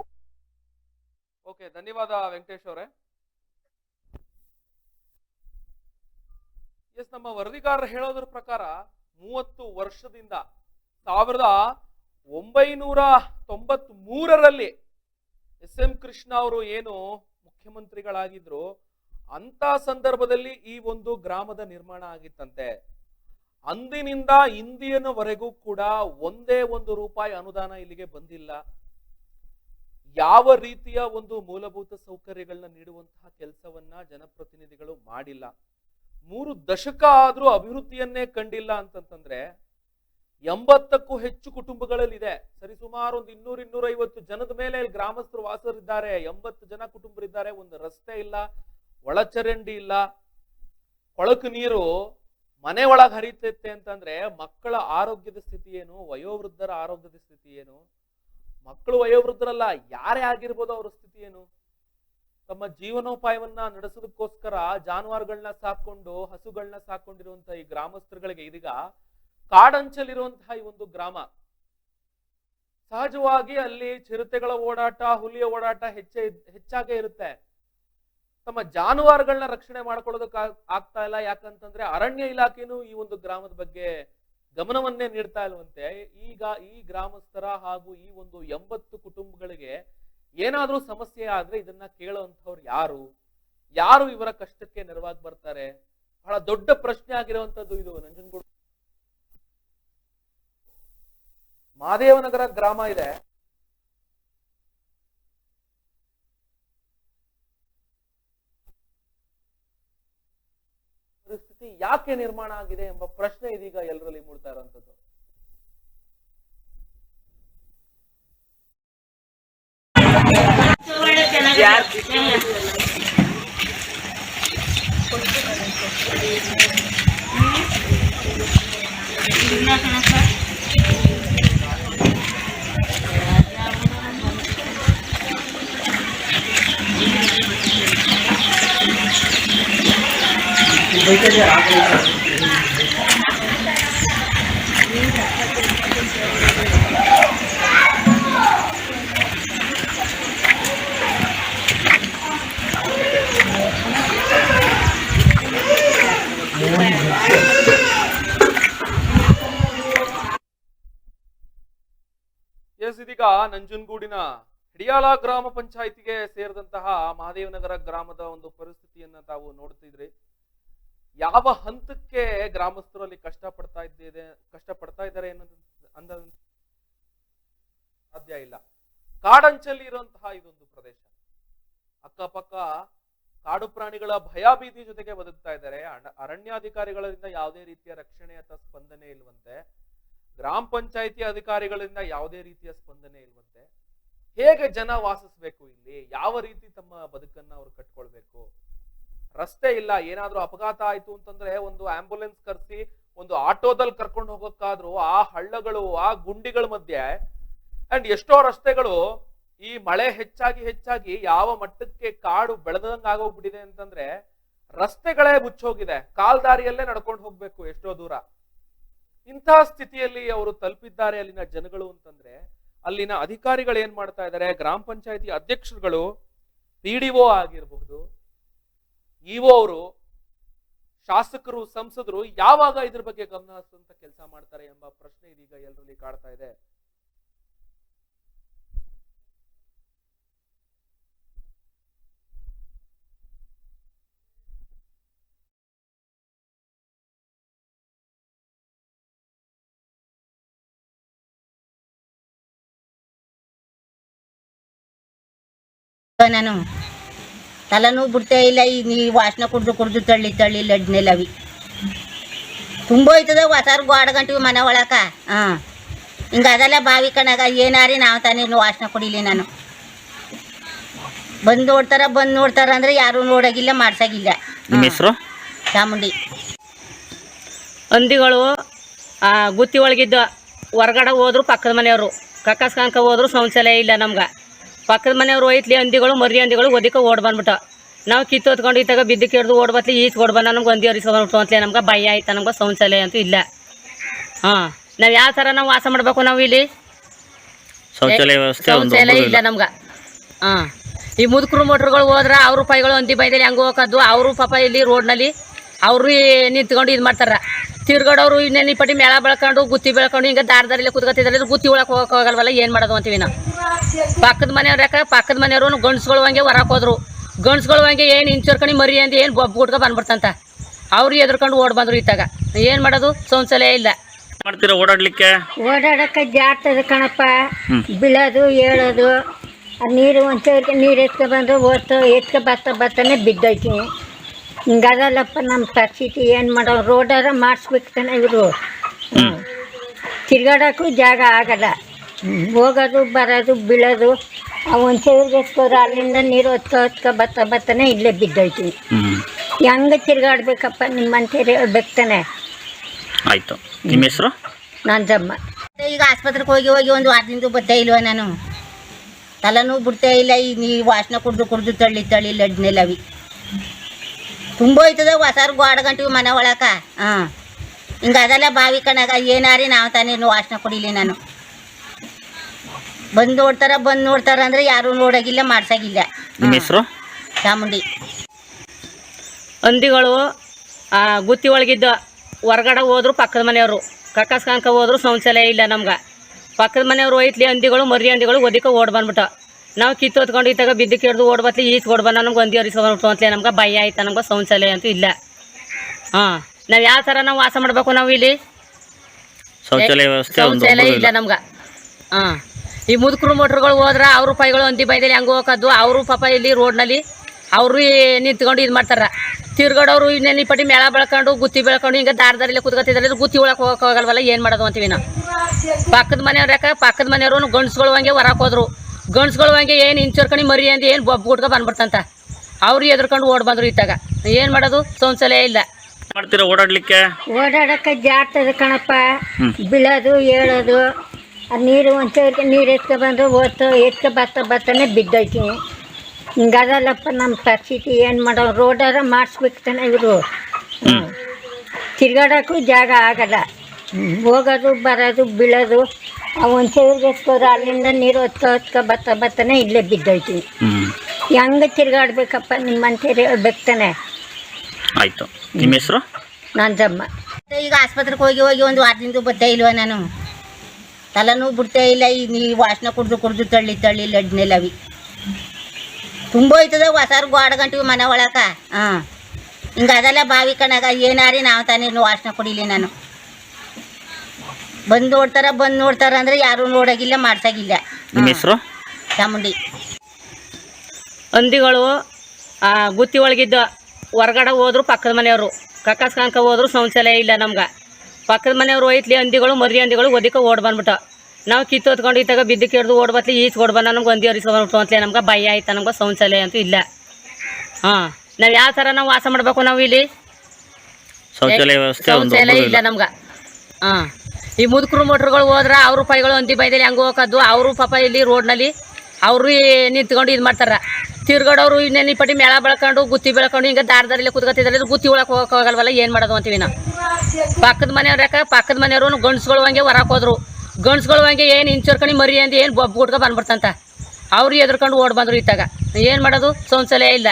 ಓಕೆ ಧನ್ಯವಾದ ವೆಂಕಟೇಶ್ ಅವರೇ. ಎಸ್ ನಮ್ಮ ವರದಿಗಾರರು ಹೇಳೋದ್ರ ಪ್ರಕಾರ ಮೂವತ್ತು ವರ್ಷದಿಂದ ಸಾವಿರದ ಒಂಬೈನೂರ ತೊಂಬತ್ ಮೂರರಲ್ಲಿ ಎಸ್ ಎಂ ಕೃಷ್ಣ ಅವರು ಏನು ಮುಖ್ಯಮಂತ್ರಿಗಳಾಗಿದ್ರು ಅಂತ ಸಂದರ್ಭದಲ್ಲಿ ಈ ಒಂದು ಗ್ರಾಮದ ನಿರ್ಮಾಣ ಆಗಿತ್ತಂತೆ. ಅಂದಿನಿಂದ ಇಂದಿನವರೆಗೂ ಕೂಡ ಒಂದೇ ಒಂದು ರೂಪಾಯಿ ಅನುದಾನ ಇಲ್ಲಿಗೆ ಬಂದಿಲ್ಲ. ಯಾವ ರೀತಿಯ ಒಂದು ಮೂಲಭೂತ ಸೌಕರ್ಯಗಳನ್ನ ನೀಡುವಂತಹ ಕೆಲಸವನ್ನ ಜನಪ್ರತಿನಿಧಿಗಳು ಮಾಡಿಲ್ಲ. ಮೂರು ದಶಕ ಆದರೂ ಅಭಿವೃದ್ಧಿಯನ್ನೇ ಕಂಡಿಲ್ಲ ಅಂತಂತಂದ್ರೆ ಎಂಬತ್ತಕ್ಕೂ ಹೆಚ್ಚು ಕುಟುಂಬಗಳಲ್ಲಿದೆ. ಸರಿ, ಸುಮಾರು ಒಂದು ಇನ್ನೂರ ಇನ್ನೂರ ಐವತ್ತು ಜನದ ಮೇಲೆ ಗ್ರಾಮಸ್ಥರು ವಾಸರಿದ್ದಾರೆ ಎಂಬತ್ತು ಜನ ಕುಟುಂಬರಿದ್ದಾರೆ. ಒಂದು ರಸ್ತೆ ಇಲ್ಲ. ಒಳಚರಂಡಿ ಇಲ್ಲ. ಕೊಳಕು ನೀರು ಮನೆ ಒಳಗೆ ಹರಿತೈತೆ ಅಂತಂದ್ರೆ ಮಕ್ಕಳ ಆರೋಗ್ಯದ ಸ್ಥಿತಿ ಏನು, ವಯೋವೃದ್ಧರ ಆರೋಗ್ಯದ ಸ್ಥಿತಿ ಏನು? ಮಕ್ಕಳು ವಯೋವೃದ್ಧರಲ್ಲ, ಯಾರೇ ಆಗಿರ್ಬೋದು ಅವ್ರ ಸ್ಥಿತಿ ಏನು? ತಮ್ಮ ಜೀವನೋಪಾಯವನ್ನ ನಡೆಸೋದಕ್ಕೋಸ್ಕರ ಜಾನುವಾರುಗಳನ್ನ ಸಾಕೊಂಡು ಹಸುಗಳನ್ನ ಸಾಕೊಂಡಿರುವಂತಹ ಈ ಗ್ರಾಮಸ್ಥರುಗಳಿಗೆ ಇದೀಗ ಕಾಡಂಚಲಿರುವಂತಹ ಈ ಒಂದು ಗ್ರಾಮ, ಸಹಜವಾಗಿ ಅಲ್ಲಿ ಚಿರತೆಗಳ ಓಡಾಟ, ಹುಲಿಯ ಓಡಾಟ ಹೆಚ್ಚೆ, ಹೆಚ್ಚಾಗೇ ಇರುತ್ತೆ. ತಮ್ಮ ಜಾನುವಾರುಗಳನ್ನ ರಕ್ಷಣೆ ಮಾಡ್ಕೊಳ್ಳೋದಕ್ಕೆ ಆಗ್ತಾ ಇಲ್ಲ. ಯಾಕಂತಂದ್ರೆ ಅರಣ್ಯ ಇಲಾಖೆನೂ ಈ ಒಂದು ಗ್ರಾಮದ ಬಗ್ಗೆ ಗಮನವನ್ನೇ ನೀಡ್ತಾ ಇಲ್ವಂತೆ. ಈಗ ಈ ಗ್ರಾಮಸ್ಥರ ಹಾಗೂ ಈ ಒಂದು ಎಂಬತ್ತು ಕುಟುಂಬಗಳಿಗೆ ಏನಾದ್ರೂ ಸಮಸ್ಯೆ ಆದ್ರೆ ಇದನ್ನ ಕೇಳುವಂಥವ್ರು ಯಾರು? ಯಾರು ಇವರ ಕಷ್ಟಕ್ಕೆ ನೆರವಾಗಿ ಬರ್ತಾರೆ? ಬಹಳ ದೊಡ್ಡ ಪ್ರಶ್ನೆ ಆಗಿರುವಂತದ್ದು ಇದು. ನಂಜನಗೂಡು ಮಾದೇವನಗರ ಗ್ರಾಮ ಇದೆ. ಪರಿಸ್ಥಿತಿ ಯಾಕೆ ನಿರ್ಮಾಣ ಆಗಿದೆ ಎಂಬ ಪ್ರಶ್ನೆ ಇದೀಗ ಎಲ್ಲರಲ್ಲಿ ಮೂಡ್ತಾ ಇರುವಂತದ್ದು ಎಸ್ ಇದೀಗ ನಂಜನಗೂಡಿನ ಹಿಡಿಯಾಳ ಗ್ರಾಮ ಪಂಚಾಯಿತಿಗೆ ಸೇರಿದಂತಹ ಮಹಾದೇವನಗರ ಗ್ರಾಮದ ಒಂದು ಪರಿಸ್ಥಿತಿಯನ್ನ ತಾವು ನೋಡ್ತಿದ್ರಿ. ಯಾವ ಹಂತಕ್ಕೆ ಗ್ರಾಮಸ್ಥರಲ್ಲಿ ಕಷ್ಟ ಪಡ್ತಾ ಇದ್ದಿದೆ ಕಷ್ಟ ಪಡ್ತಾ ಇದ್ದಾರೆ ಅನ್ನೋದು ಅಂದ ಸಾಧ್ಯ ಇಲ್ಲ. ಕಾಡಂಚಲ್ಲಿ ಇರುವಂತಹ ಇದೊಂದು ಪ್ರದೇಶ. ಅಕ್ಕಪಕ್ಕ ಕಾಡು ಪ್ರಾಣಿಗಳ ಭಯಭೀತಿ ಜೊತೆಗೆ ಬದುಕ್ತಾ ಇದ್ದಾರೆ. ಅರಣ್ಯಾಧಿಕಾರಿಗಳಿಂದ ಯಾವುದೇ ರೀತಿಯ ರಕ್ಷಣೆ ಅಥವಾ ಸ್ಪಂದನೆ ಇಲ್ವಂತೆ. ಗ್ರಾಮ ಪಂಚಾಯಿತಿ ಅಧಿಕಾರಿಗಳಿಂದ ಯಾವುದೇ ರೀತಿಯ ಸ್ಪಂದನೆ ಇಲ್ವಂತೆ. ಹೇಗೆ ಜನ ವಾಸಿಸ್ಬೇಕು ಇಲ್ಲಿ? ಯಾವ ರೀತಿ ತಮ್ಮ ಬದುಕನ್ನ ಅವರು ಕಟ್ಕೊಳ್ಬೇಕು? ರಸ್ತೆ ಇಲ್ಲ, ಏನಾದ್ರೂ ಅಪಘಾತ ಆಯ್ತು ಅಂತಂದ್ರೆ ಒಂದು ಆಂಬುಲೆನ್ಸ್ ಕರೆಸಿ, ಒಂದು ಆಟೋದಲ್ಲಿ ಕರ್ಕೊಂಡು ಹೋಗೋಕ್ಕಾದ್ರೂ ಆ ಹಳ್ಳಗಳು, ಆ ಗುಂಡಿಗಳ ಮಧ್ಯೆ ಅಂಡ್ ಎಷ್ಟೋ ರಸ್ತೆಗಳು ಈ ಮಳೆ ಹೆಚ್ಚಾಗಿ ಹೆಚ್ಚಾಗಿ ಯಾವ ಮಟ್ಟಕ್ಕೆ ಕಾಡು ಬೆಳೆದಂಗೆ ಆಗೋಗ್ಬಿಟ್ಟಿದೆ ಅಂತಂದ್ರೆ ರಸ್ತೆಗಳೇ ಮುಚ್ಚೋಗಿದೆ. ಕಾಲ್ದಾರಿಯಲ್ಲೇ ನಡ್ಕೊಂಡು ಹೋಗ್ಬೇಕು ಎಷ್ಟೋ ದೂರ. ಇಂತಹ ಸ್ಥಿತಿಯಲ್ಲಿ ಅವರು ತಲುಪಿದ್ದಾರೆ ಅಲ್ಲಿನ ಜನಗಳು ಅಂತಂದ್ರೆ, ಅಲ್ಲಿನ ಅಧಿಕಾರಿಗಳು ಏನ್ ಮಾಡ್ತಾ ಇದ್ದಾರೆ ಗ್ರಾಮ ಪಂಚಾಯತಿ ಅಧ್ಯಕ್ಷರುಗಳು, ಪಿ ಡಿ ಆಗಿರಬಹುದು ಇಒ ಅವರು ಶಾಸಕರು, ಸಂಸದರು ಯಾವಾಗ ಇದ್ರ ಬಗ್ಗೆ ಗಮನ ಹರಿಸುವಂತ ಕೆಲಸ ಮಾಡ್ತಾರೆ ಎಂಬ ಪ್ರಶ್ನೆ ಇದೀಗ ಎಲ್ಲರಲ್ಲಿ ಕಾಡ್ತಾ ಇದೆ. ನಾನು ತಲೆನೋವು ಬಿಡ್ತಾ ಇಲ್ಲ ಈ ನೀ ವಾಸನೆ ಕುಡ್ದು ಕುಡ್ದು ತಳ್ಳಿ ತಳ್ಳಿ ಲಡ್ನೆಲ್ಲವಿ ತುಂಬ ಹೋಯ್ತದ ಹೊಸಾರು ಗೋಡ ಗಂಟಿವಿ ಮನೆ ಒಳಕ? ಹಾಂ. ಹಿಂಗೆ ಅದೆಲ್ಲ ಬಾವಿ ಕಣಗ ಏನಾರಿ ನಾವು ತಾನೇ ವಾಸನೆ ಕುಡಿಲಿ ನಾನು. ಬಂದು ನೋಡ್ತಾರ ಬಂದು ನೋಡ್ತಾರ ಅಂದ್ರೆ ಯಾರು ನೋಡೋಗಿಲ್ಲ ಮಾಡ್ಸಾಗಿಲ್ಲ. ನಿಮ್ಮ ಹೆಸರು? ಚಾಮುಂಡಿ. ಹಂದಿಗಳು ಆ, ಗುತ್ತಿ ಒಳಗಿದ್ದ ಹೊರ್ಗಡೆ ಹೋದ್ರು ಪಕ್ಕದ ಮನೆಯವರು. ಕಕ್ಕಸ್ಕಂಕ ಹೋದ್ರು ಶೌಚಾಲಯ ಇಲ್ಲ ನಮ್ಗೆ. ಪಕ್ಕದ ಮನೆಯವರು ಒಯ್ತ್ಲಿ ಹಂದಿಗಳು ಮರಿ ಹಂದಿಗಳು ಒದಿಕ ಓಡ್ ಬಂದ್ಬಿಟ್ಟ. ನಾವು ಕಿತ್ತು ಹೊತ್ಕೊಂಡು ಇತ್ತಾಗ ಬಿದ್ದು ಕೆಡ್ದು ಓಡ್ ಬತ್ಲಿ ಈಚ್ ಓಡ್ ಬಂದ ನಮ್ಗೆ ಹಂದಿ ಹರಿಸ್ಕೊಂಡ್ಬಿಟ್ಟು ಅಂತಲೇ ನಮ್ಗೆ ಭಯ ಆಯ್ತು ನಮ್ಗೆ ಶೌಚಾಲಯ ಅಂತೂ ಇಲ್ಲ. ಹಾಂ ನಾವು ಯಾವ ಥರ ನಾವು ವಾಸ ಮಾಡಬೇಕು ನಾವು ಇಲ್ಲಿ? ಶೌಚಾಲಯ ಒಂದು ಶೌಚಾಲಯ ಇಲ್ಲ ನಮ್ಗೆ. ಹಾಂ ಈ ಮುದುಕರು ಮೋಟ್ರುಗಳು ಹೋದ್ರೆ ಅವ್ರ ರೂಪಾಯಿಗಳು ಹಂದಿ ಬೈದಲ್ಲಿ ಹಂಗೆ ಹೋಗೋದು ಅವರು ಪಾಪ ಇಲ್ಲಿ ರೋಡ್ನಲ್ಲಿ ಅವರು ನಿಂತ್ಕೊಂಡು ಇದು ಮಾಡ್ತಾರ. ತಿರ್ಗಡವ್ರು ಇನ್ನೇನು ಈ ಪಟ್ಟಿ ಮೇಳ ಬೆಳ್ಕೊಂಡು ಗುತ್ತಿ ಬೆಳ್ಕೊಂಡು ಹಿಂಗೆ ದಾರ ದಾರಿಲಿ ಕುತ್ಕೊತಿದ್ರೆ ಗುತ್ತಿ ಒಳಗೆ ಹೋಗಕ್ಕೆ ಹೋಗಲ್ವಲ್ಲ ಏನು ಮಾಡೋದು ಅಂತೀವಿ ನಾವು. ಪಕ್ಕದ ಮನೆಯವ್ರು ಯಾಕೆ? ಪಕ್ಕದ ಮನೆಯವರು ಗಂಡ್ಸ್ಗಳು ಹಂಗೆ ಹೊರಕ್ಕೆ ಹೋದ್ರು. ಗಂಡ್ಸ್ಗಳು ಹಂಗೆ ಏನು ಇಂಚರ್ಕಣಿ ಮರಿ ಅಂತ ಏನು ಬೊಬ್ಬ ಗುಟ್ಕ ಬಂದ್ಬಿಡ್ತಂತ. ಅವ್ರು ಎದ್ರಕೊಂಡು ಓಡ್ ಬಂದ್ರು ಇತ್ತಾಗ. ಏನು ಮಾಡೋದು? ಸೌಂಸಲೇ ಇಲ್ಲ. ಮಾಡ್ತೀರಾ ಓಡಾಡ್ಲಿಕ್ಕೆ? ಓಡಾಡಕ್ಕೆ ಜಾರ್ತದೆ ಕಣಪ್ಪ. ಬಿಳದು ಆ ನೀರು ಒಂಚೂರಿಗೆ ನೀರು ಎತ್ಕೊ ಬಂದು ಓದ್ತು ಎತ್ಕೊ ಬರ್ತಾ ಬರ್ತಾನೆ ಬಿದ್ದೋಯ್ತೀನಿ. ಹಿಂಗದಲ್ಲಪ್ಪ ನಮ್ಮ ಪರಿಸ್ಥಿತಿ ಏನು ಮಾಡೋ ರೋಡಾರ ಮಾಡಿಸ್ಬೇಕು ತಾನೆ ಇವರು. ತಿರ್ಗಾಡೋಕ್ಕೂ ಜಾಗ ಆಗಲ್ಲ. ಹೋಗೋದು ಬರೋದು ಬೀಳೋದು. ಆ ಒಂಚೂರಿಗೆ ಎತ್ಕೋದ್ರೆ ಅಲ್ಲಿಂದ ನೀರು ಹೊತ್ಕೊ ಹೊತ್ಕೊ ಬರ್ತಾ ಬರ್ತಾನೆ ಇಲ್ಲೇ ಬಿದ್ದೋಯ್ತೀನಿ ಹ್ಞೂ ಹೆಂಗೆ ತಿರ್ಗಾಡ್ಬೇಕಪ್ಪ ನಿಮ್ಮಂತೇಳಿ ಹೇಳ್ಬೇಕು ತಾನೆ. ಆಯಿತು. ನಿಮ್ಮ ಹೆಸರು? ನಂದಮ್ಮ ಈಗ ಆಸ್ಪತ್ರೆಗೆ ಹೋಗಿ ಹೋಗಿ ಒಂದು ವಾರದಿಂದ ಬರ್ತಾ ಇಲ್ವ ನಾನು? ತಲೆನೂ ಬಿಡ್ತಾ ಇಲ್ಲ ಈ ನೀ ವಾಸನೆ ಕುಡ್ದು ಕುಡ್ದು ತಳ್ಳಿ ತಳ್ಳಿ ಲಡ್ನೆಲ್ಲವಿ ತುಂಬ ಹೋಯ್ತದ ಹೊಸಾರು ಗೋಡ ಗಂಟಿವಿ ಮನೆ ಒಳಕ. ಹಾಂ. ಹಿಂಗೆ ಅದೆಲ್ಲ ಬಾವಿ ಕಣಗ ಏನಾರಿ ನಾವು ತಾನೇ ವಾಸನೆ ಕುಡಿಲಿ ನಾನು. ಬಂದು ನೋಡ್ತಾರ ಬಂದು ನೋಡ್ತಾರ ಅಂದ್ರೆ ಯಾರು ನೋಡೋಗಿಲ್ಲ ಮಾಡ್ಸಾಗಿಲ್ಲ. ನಿಮ್ಮ ಹೆಸರು? ಚಾಮುಂಡಿ. ಹಂದಿಗಳು ಆ, ಗುತ್ತಿ ಒಳಗಿದ್ದ ಹೊರಗಡೆ ಹೋದ್ರು ಪಕ್ಕದ ಮನೆಯವರು. ಕಕ್ಕಸ್ಕಂಕ ಹೋದ್ರು ಶೌಚಾಲಯ ಇಲ್ಲ ನಮ್ಗೆ. ಪಕ್ಕದ ಮನೆಯವರು ಒಯ್ತ್ಲಿ ಹಂದಿಗಳು ಮರಿ ಹಂದಿಗಳು ಒದಿಕ ಓಡ್ ಬಂದ್ಬಿಟ್ಟು. ನಾವು ಕಿತ್ತು ಹೊತ್ಕೊಂಡು ಇತ್ತಾಗ ಬಿದ್ದು ಕೆಡ್ದು ಓಡ್ಬತ್ಲಿ ಈತ್ ಈಚ್ ಓಡ್ ಒಂದೇ ನಮ್ಗೆ ಹಂದಿ ಹರಿಸ್ಕೊಂಡ್ಬಿಟ್ಟು ಅಂತಲೇ ನಮ್ಗೆ ಭಯ ಆಯ್ತು ನಮ್ಗೆ ಶೌಚಾಲಯ ಅಂತೂ ಇಲ್ಲ. ಹಾಂ ನಾವು ಯಾವ ಥರ ನಾವು ವಾಸ ಮಾಡಬೇಕು ನಾವು ಇಲ್ಲಿ? ಶೌಚಾಲಯ ಒಂದು ಶೌಚಾಲಯ ಇಲ್ಲ ನಮ್ಗೆ. ಹಾಂ ಈ ಮುದುಕರು ಮೋಟ್ರುಗಳು ಹೋದ್ರ ಅವ್ರ ಪೈಗಳು ಒಂದಿ ಬೈದಲ್ಲಿ ಹಂಗೆ ಹೋಗೋದು ಅವರು ಪಾಪ ಇಲ್ಲಿ ರೋಡ್ನಲ್ಲಿ ಅವರು ನಿಂತ್ಕೊಂಡು ಇದು ಮಾಡ್ತಾರ. ತಿರ್ಗಡೋರು ಇನ್ನೇನು ಈ ಪಟ್ಟಿ ಮೇಳ ಬೆಳ್ಕೊಂಡು ಗುತ್ತಿ ಬೆಳ್ಕೊಂಡು ಹಿಂಗೆ ದಾರ ದಾರಿಲಿ ಕುತ್ಕೊತಿದ್ರೆ ಗುತ್ತಿ ಒಳಗೆ ಹೋಗಕ್ ಹೋಗಲ್ವಲ್ಲ ಏನು ಮಾಡೋದು ಅಂತೀವಿ ನಾವು. ಪಕ್ಕದ ಮನೆಯವ್ರು ಯಾಕೆ? ಪಕ್ಕದ ಮನೆಯವರು ಗಂಡಸ್ಗಳು ಹಂಗೆ ಹೊರಕ್ಕೆ ಹೋದ್ರು. ಗಂಡ್ಸ್ಗಳು ಹಂಗೆ ಏನು ಇಂಚರ್ಕಣಿ ಮರಿ ಅಂತ ಏನು ಬೊಬ್ಬ ಗುಟ್ಕ ಬಂದ್ಬಿಡ್ತಂತ. ಅವ್ರು ಎದ್ರಕೊಂಡು ಓಡ್ ಬಂದ್ರು ಇತ್ತಾಗ. ಏನು ಮಾಡೋದು? ಶೌಚಾಲಯ ಇಲ್ಲ. ಮಾಡ್ತೀರಾ ಓಡಾಡ್ಲಿಕ್ಕೆ? ಓಡಾಡಕ್ಕೆ ಜಾಡ್ತದೆ ಕಣಪ್ಪ. ಬೀಳೋದು ಹೇಳೋದು ಆ ನೀರು ಒಂಚೂರಿಗೆ ನೀರು ಎತ್ಕೊ ಬಂದ್ರೆ ಓದ್ತು ಎತ್ಕೊ ಬರ್ತಾ ಬರ್ತಾನೆ ಬಿದ್ದೋಯ್ತೀನಿ. ಹಿಂಗದಲ್ಲಪ್ಪ ನಮ್ಮ ಪರಿಸ್ಥಿತಿ ಏನು ಮಾಡೋ ರೋಡಾರ ಮಾಡಿಸ್ಬೇಕು ತಾನೆ ಇವರು. ತಿರ್ಗಾಡೋಕ್ಕೂ ಜಾಗ ಆಗಲ್ಲ. ಹೋಗೋದು ಬರೋದು ಬೀಳೋದು. ಒಂಚೂರಿಗೆ ಎತ್ಕೋದ್ರೆ ಅಲ್ಲಿಂದ ನೀರು ಹೊತ್ಕೊ ಹೊತ್ಕೊ ಬತ್ತ ಬತ್ತನೆ ಇಲ್ಲೇ ಬಿದ್ದೋಯ್ತೀನಿ ಹೆಂಗ ತಿರ್ಗಾಡ್ಬೇಕಪ್ಪ ನಿಮ್ಮಂತೇಳಿ ಹೇಳ್ಬೇಕು ತಾನೆ. ಆಯಿತು. ನಿಮ್ಮ ಹೆಸರು? ನಂದಮ್ಮ ಈಗ ಆಸ್ಪತ್ರೆಗೆ ಹೋಗಿ ಹೋಗಿ ಒಂದು ವಾರದಿಂದ ಬರ್ತಾ ಇಲ್ವ ನಾನು? ತಲೆನೂ ಬಿಡ್ತಾ ಇಲ್ಲ ಈ ನೀ ವಾಸನೆ ಕುಡ್ದು ಕುಡ್ದು ತಳ್ಳಿ ತಳ್ಳಿ ಲಡ್ನೆಲ್ಲವಿ ತುಂಬ ಹೋಯ್ತದ ಹೊಸಾರು ಗೋಡ ಗಂಟಿವಿ ಮನೆ ಒಳಕ? ಹಾಂ. ಹಿಂಗೆ ಅದೆಲ್ಲ ಬಾವಿ ಕಣಾಗ ಏನಾರಿ ನಾವು ತಾನೇ ವಾಸನೆ ಕುಡಿಲಿ ನಾನು. ಬಂದು ನೋಡ್ತಾರ ಬಂದು ನೋಡ್ತಾರ ಅಂದ್ರೆ ಯಾರು ನೋಡಾಗಿಲ್ಲ ಮಾಡ್ಸಾಗಿಲ್ಲ. ನಿಮ್ಮ ಹೆಸರು? ಚಾಮುಂಡಿ. ಹಂದಿಗಳು ಆ, ಗುತ್ತಿ ಒಳಗಿದ್ದ ಹೊರಗಡೆ ಹೋದ್ರು ಪಕ್ಕದ ಮನೆಯವರು. ಕಕ್ಕಸ್ಕಂಕ ಹೋದ್ರು ಶೌಚಾಲಯ ಇಲ್ಲ ನಮ್ಗೆ. ಪಕ್ಕದ ಮನೆಯವರು ಹೋಯ್ತಲಿ ಹಂದಿಗಳು ಮರಿ ಹಂದಿಗಳು ಒದಿಕ ಓಡ್ ಬಂದ್ಬಿಟ್ಟು. ನಾವು ಕಿತ್ತು ಹೊತ್ಕೊಂಡು ಇತ್ತಾಗ ಬಿದ್ದು ಕೆಡ್ದು ಓಡ್ ಬತ್ಲಿ ಈಚ್ ಓಡ್ ಬಂದ ನಮ್ಗೆ ಹಂದಿ ಹರಿಸ್ಕೊಂಡ್ಬಿಟ್ಟು ಅಂತಲೇ ನಮ್ಗೆ ಭಯ ಆಯ್ತು ನಮ್ಗೆ ಶೌಚಾಲಯ ಅಂತೂ ಇಲ್ಲ. ಹಾಂ ನಾವು ಯಾವ ಥರ ನಾವು ವಾಸ ಮಾಡಬೇಕು ನಾವು ಇಲ್ಲಿ? ಶೌಚಾಲಯ ವ್ಯವಸ್ಥೆ ಒಂದು ಶೌಚಾಲಯ ಇಲ್ಲ ನಮ್ಗೆ. ಹಾಂ. ಈ ಮುದುಕರು ಮೋಟ್ರುಗಳು ಹೋದ್ರೆ ಅವ್ರ ಪೈಗಳು ಅಂತಿ ಬೈದಲ್ಲಿ ಹಂಗೆ ಹೋಗೋದು ಅವರು ಪಾಪ ಇಲ್ಲಿ ರೋಡ್ನಲ್ಲಿ ಅವರು ನಿಂತ್ಕೊಂಡು ಇದು ಮಾಡ್ತಾರ. ತಿರ್ಗಾಡೋರು ಇನ್ನೇನು ಈ ಪಟ್ಟಿ ಮೇಳ ಬೆಳ್ಕೊಂಡು ಗುತ್ತಿ ಬೆಳ್ಕೊಂಡು ಹಿಂಗೆ ದಾರದಲ್ಲಿ ಕುತ್ಕೊತಿದ್ರೆ ಗುತ್ತಿ ಒಳಗೆ ಹೋಗಕ್ಕೆ ಹೋಗಲ್ವಲ್ಲ ಏನು ಮಾಡೋದು ಅಂತೀವಿ ನಾವು. ಪಕ್ಕದ ಮನೆಯವ್ರು ಯಾಕೆ? ಪಕ್ಕದ ಮನೆಯವರು ಗಂಡ್ಸ್ಗಳು ಹಂಗೆ ಹೊರಕ್ಕೆ ಹೋದ್ರು. ಗಂಡ್ಸ್ಗಳು ಹಂಗೆ ಏನು ಇಂಚರ್ಕಣಿ ಮರಿ ಅಂದು ಏನು ಬೊಬ್ಬ ಗುಟ್ಕ ಬಂದ್ಬಿಡ್ತಂತ. ಅವ್ರು ಎದ್ರಕೊಂಡು ಓಡ್ ಬಂದ್ರು ಇತ್ತಾಗ. ಏನು ಮಾಡೋದು? ಸೌಂಸಲೇ ಇಲ್ಲ.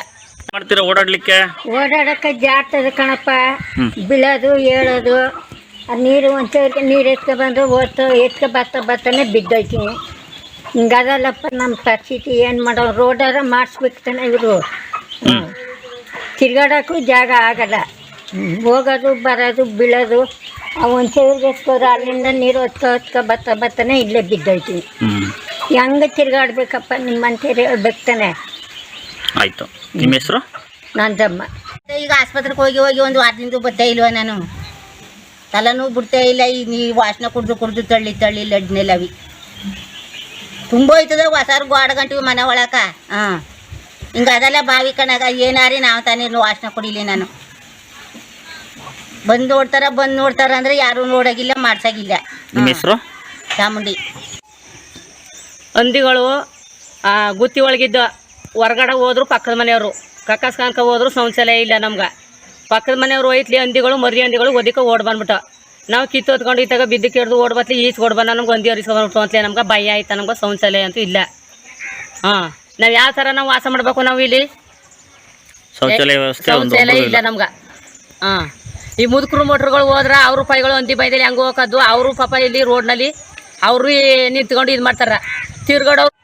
ಮಾಡ್ತೀರಾ ಓಡಾಡ್ಲಿಕ್ಕೆ? ಓಡಾಡಕ್ಕೆ ಜಾರ್ತದೆ ಕಣಪ್ಪ. ಬಿಳದು ಬೀಳೋದು ಹೇಳೋದು ಆ ನೀರು ಒಂಚೂರಿಗೆ ನೀರು ಎತ್ಕೊ ಬಂದ್ರೆ ಹೊತ್ತು ಎತ್ಕೊ ಬರ್ತಾ ಬರ್ತಾನೆ ಬಿದ್ದೋಯ್ತೀನಿ. ಹಿಂಗದಲ್ಲಪ್ಪ ನಮ್ಮ ಪರಿಸ್ಥಿತಿ ಏನು ಮಾಡೋ ರೋಡಾರ ಮಾಡಿಸ್ಬೇಕು ತಾನೆ ಇವರು. ತಿರ್ಗಾಡೋಕ್ಕೂ ಜಾಗ ಆಗಲ್ಲ. ಹೋಗೋದು ಬರೋದು ಬೀಳೋದು. ಆ ಒಂಚೂರಿಗೆ ಎತ್ಕೋದು ಅಲ್ಲಿಂದ ನೀರು ಹೊತ್ಕೊ ಹೊತ್ಕೊ ಬರ್ತಾ ಬರ್ತಾನೆ ಇಲ್ಲೇ ಬಿದ್ದೋಯ್ತೀನಿ. ಹೆಂಗೆ ತಿರ್ಗಾಡ್ಬೇಕಪ್ಪ ನಿಮ್ಮಂತೇಳಿ ಹೇಳ್ಬೇಕು ತಾನೆ. ಆಯಿತು. ನಿಮ್ಮ ಹೆಸರು? ನಂದಮ್ಮ. ಈಗ ಆಸ್ಪತ್ರೆಗೆ ಹೋಗಿ ಹೋಗಿ ಒಂದು ವಾರದಿಂದ ಬರ್ತಾ ಇಲ್ವ ನಾನು? ತಲೆನೂ ಬಿಡ್ತಾ ಇಲ್ಲ ಈ ನೀ ವಾಸನೆ ಕುಡ್ದು ಕುಡ್ದು ತಳ್ಳಿ ತಳ್ಳಿ ಲಡ್ನೆಲ್ಲವಿ ತುಂಬ ಹೋಯ್ತದ ಹೊಸಾರು ಗೋಡ ಗಂಟಿವಿ ಮನೆ ಒಳಕ? ಹಾಂ. ಹಿಂಗೆ ಅದೆಲ್ಲ ಬಾವಿ ಕಣಗ ಏನಾರಿ ನಾವು ತಾನೇ ವಾಸನೆ ಕುಡಿಲಿ ನಾನು. ಬಂದು ನೋಡ್ತಾರ ಬಂದು ನೋಡ್ತಾರ ಅಂದ್ರೆ ಯಾರು ನೋಡಾಗಿಲ್ಲ ಮಾಡ್ಸಾಗಿಲ್ಲ. ನಿಮ್ಮ ಹೆಸರು? ಚಾಮುಂಡಿ. ಹಂದಿಗಳು ಆ, ಗುತ್ತಿ ಒಳಗಿದ್ದ ಹೊರಗಡೆ ಹೋದ್ರು ಪಕ್ಕದ ಮನೆಯವರು. ಕಕ್ಕಸ್ಕಂಕ ಹೋದ್ರು ಶೌಚಾಲಯ ಇಲ್ಲ ನಮ್ಗೆ. ಪಕ್ಕದ ಮನೆಯವರು ಹೋಯ್ತಲಿ ಹಂದಿಗಳು ಮರಿ ಹಂದಿಗಳು ಒದಿಕ ಓಡ್ ಬಂದ್ಬಿಟ್ಟ. ನಾವು ಕಿತ್ತು ಹೊತ್ಕೊಂಡು ಇತ್ತಾಗ ಬಿದ್ದು ಕೇಳಿದ್ರು ಓಡ್ ಬತ್ಲಿ ಈಚ್ ಓಡ್ ಬಂದ ನಮ್ಗೆ ಹಂದಿ ಹರಿಸ್ಕೊಂಡ್ಬಿಟ್ಟು ಅಂತಲೇ ನಮ್ಗೆ ಭಯ ಆಯ್ತಾ ನಮ್ಗೆ ಶೌಚಾಲಯ ಅಂತೂ ಇಲ್ಲ. ಹಾಂ ನಾವು ಯಾವ ಥರ ನಾವು ವಾಸ ಮಾಡಬೇಕು ನಾವು ಇಲ್ಲಿ? ಶೌಚಾಲಯ ಶೌಚಾಲಯ ಇಲ್ಲ ನಮ್ಗೆ. ಹಾಂ ಈ ಮುದುಕರು ಮೋಟ್ರುಗಳು ಹೋದ್ರೆ ಅವ್ರ ಪೈಗಳು ಹಂದಿ ಬೈದಲ್ಲಿ ಹಂಗೆ ಹೋಗೋದು ಅವರು ಪಾಪ ಇಲ್ಲಿ ರೋಡ್ನಲ್ಲಿ ಅವರು ನಿಂತ್ಕೊಂಡು ಇದು ಮಾಡ್ತಾರ. ತಿರ್ಗಾಡೋರು